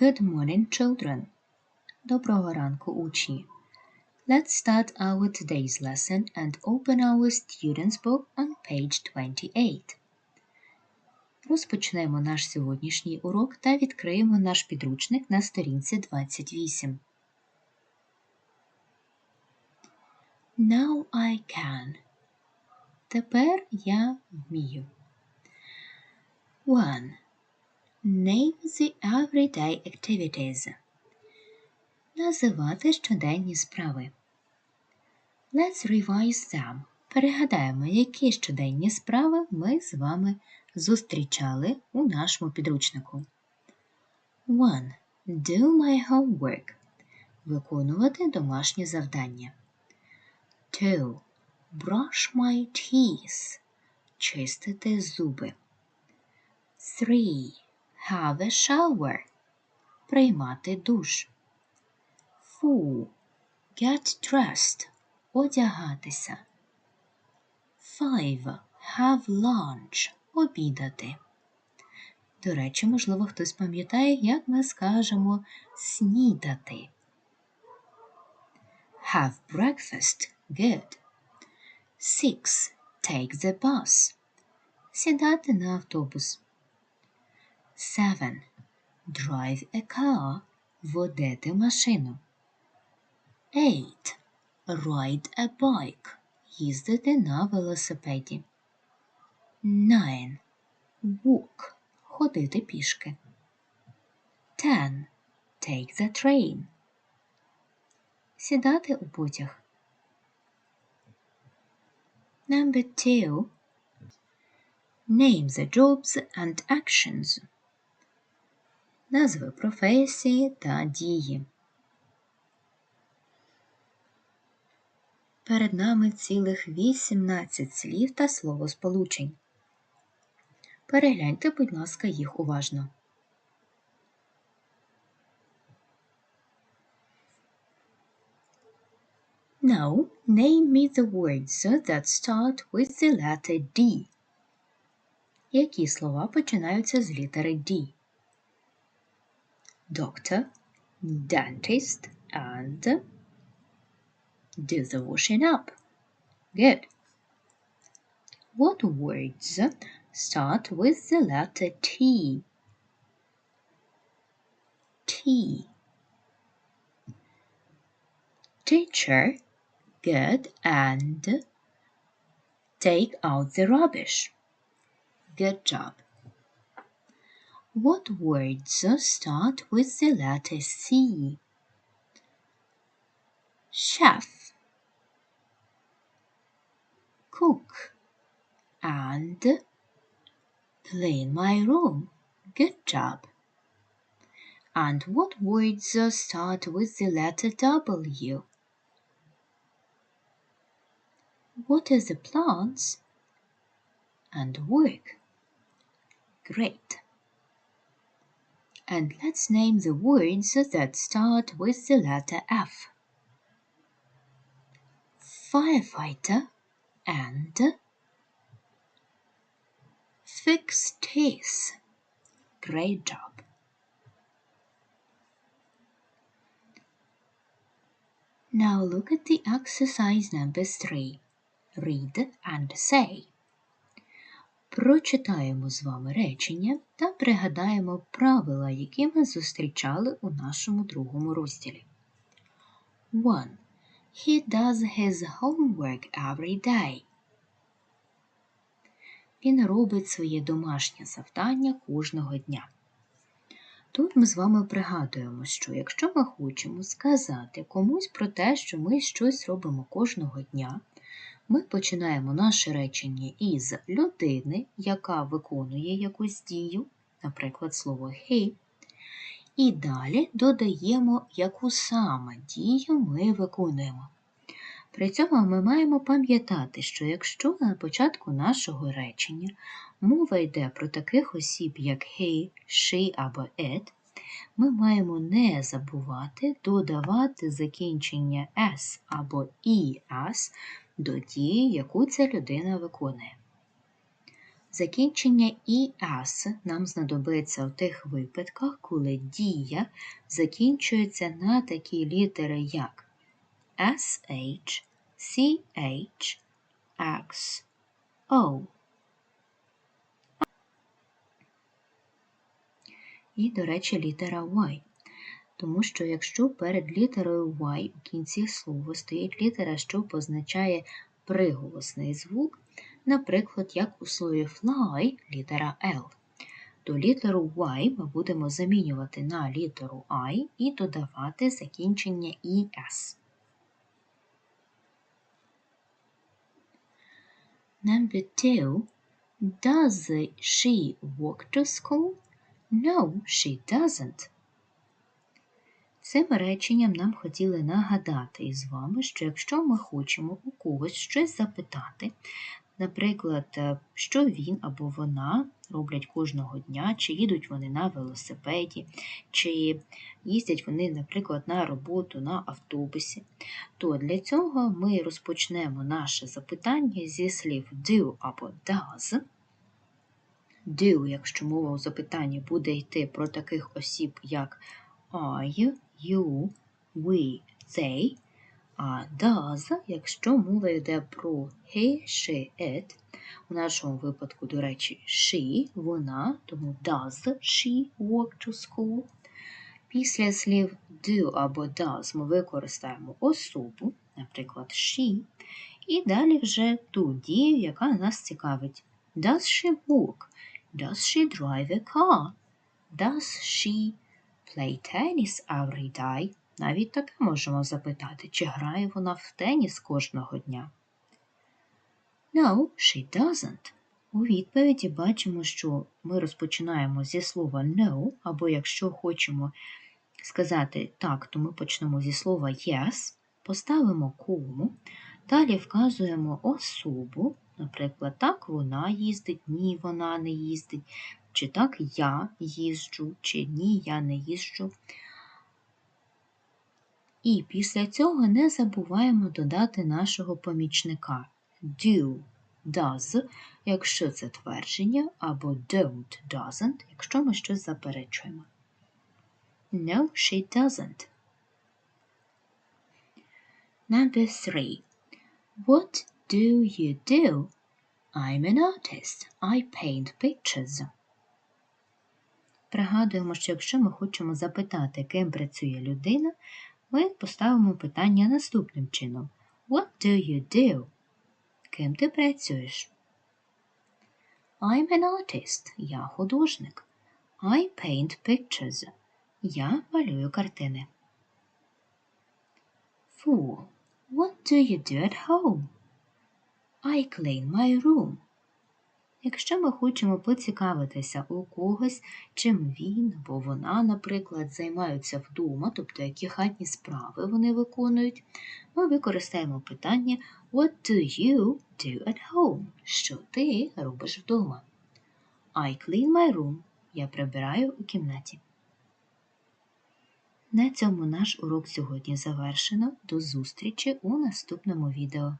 Good morning, children. Доброго ранку, учні. Let's start our today's lesson and open our student's book on page 28. Розпочнемо наш сьогоднішній урок та відкриємо наш підручник на сторінці 28. Now I can. Тепер я вмію. 1. Name the everyday activities. Називати щоденні справи. Let's revise them. Перегадаємо, які щоденні справи ми з вами зустрічали у нашому підручнику. 1. Do my homework. Виконувати домашнє завдання. 2. Brush my teeth. Чистити зуби. 3. Have a shower. Приймати душ. 4. Get dressed. Одягатися. 5. Have lunch. Обідати. До речі, можливо, хтось пам'ятає, як ми скажемо снідати. Have breakfast. Good. 6. Take the bus. Сідати на автобус. 7. Drive a car. Водити машину. 8. Ride a bike. Їздити на велосипеді. 9. Walk. Ходити пішки. 10. Take the train. Сідати у потяг. Number 2. Name the jobs and actions. Назви професії та дії. Перед нами цілих 18 слів та словосполучень. Перегляньте, будь ласка, їх уважно. Now, name me the words that start with the letter D. Які слова починаються з літери D? Doctor, dentist, and do the washing up. Good. What words start with the letter T? T. Teacher, good, and take out the rubbish. Good job. What words start with the letter C? Chef, cook, and clean my room. Good job. And what words start with the letter W? What is the plants? And work. Great. And let's name the words that start with the letter F. Firefighter and fix teeth. Great job. Now look at the exercise number three. Read and say. Прочитаємо з вами речення та пригадаємо правила, які ми зустрічали у нашому другому розділі. 1. He does his homework every day. Він робить своє домашнє завдання кожного дня. Тут ми з вами пригадуємо, що якщо ми хочемо сказати комусь про те, що ми щось робимо кожного дня, ми починаємо наше речення із людини, яка виконує якусь дію, наприклад, слово he, і далі додаємо, яку саме дію ми виконуємо. При цьому ми маємо пам'ятати, що якщо на початку нашого речення мова йде про таких осіб, як he, she або it, ми маємо не забувати додавати закінчення s або es до дії, яку ця людина виконує. Закінчення «es» нам знадобиться у тих випадках, коли дія закінчується на такі літери, як SH, CH, X, O. І, до речі, літера Y. Тому що якщо перед літерою Y у кінці слова стоїть літера, що позначає приголосний звук, наприклад, як у слові fly літера L, то літеру Y ми будемо замінювати на літеру I і додавати закінчення ES. Number two. Does she walk to school? No, she doesn't. Цим реченням нам хотіли нагадати із вами, що якщо ми хочемо у когось щось запитати, наприклад, е, що він або вона роблять кожного дня, чи їдуть вони на велосипеді, чи їздять вони, наприклад, на роботу на автобусі, то для цього ми розпочнемо наше запитання зі слів do або does. Do, якщо мова у запитанні буде йти про таких осіб, як I, you, we, they, а does, якщо мова йде про he, she, it, у нашому випадку, до речі, she, вона, тому does she walk to school. Після слів do або does ми використаємо особу, наприклад, she, і далі вже ту дію, яка нас цікавить. Does she walk? Does she drive a car? Does she play tennis every day? Навіть таке можемо запитати, чи грає вона в теніс кожного дня. No, she doesn't. У відповіді бачимо, що ми розпочинаємо зі слова no, або якщо хочемо сказати так, то ми почнемо зі слова yes, поставимо кому, далі вказуємо особу, наприклад, так вона їздить, ні, вона не їздить, чи так я їжджу, чи ні, я не їжджу. І після цього не забуваємо додати нашого помічника do, does, якщо це твердження, або don't, doesn't, якщо ми щось заперечуємо. No, she doesn't. Number three. What do you do? I'm an artist. I paint pictures. Пригадуємо, що якщо ми хочемо запитати, ким працює людина, ми поставимо питання наступним чином. What do you do? Ким ти працюєш? I'm an artist. Я художник. I paint pictures. Я малюю картини. Four. What do you do at home? I clean my room. Якщо ми хочемо поцікавитися у когось, чим він або вона, наприклад, займаються вдома, тобто які хатні справи вони виконують, ми використаємо питання What do you do at home? Що ти робиш вдома? I clean my room. Я прибираю у кімнаті. На цьому наш урок сьогодні завершено. До зустрічі у наступному відео.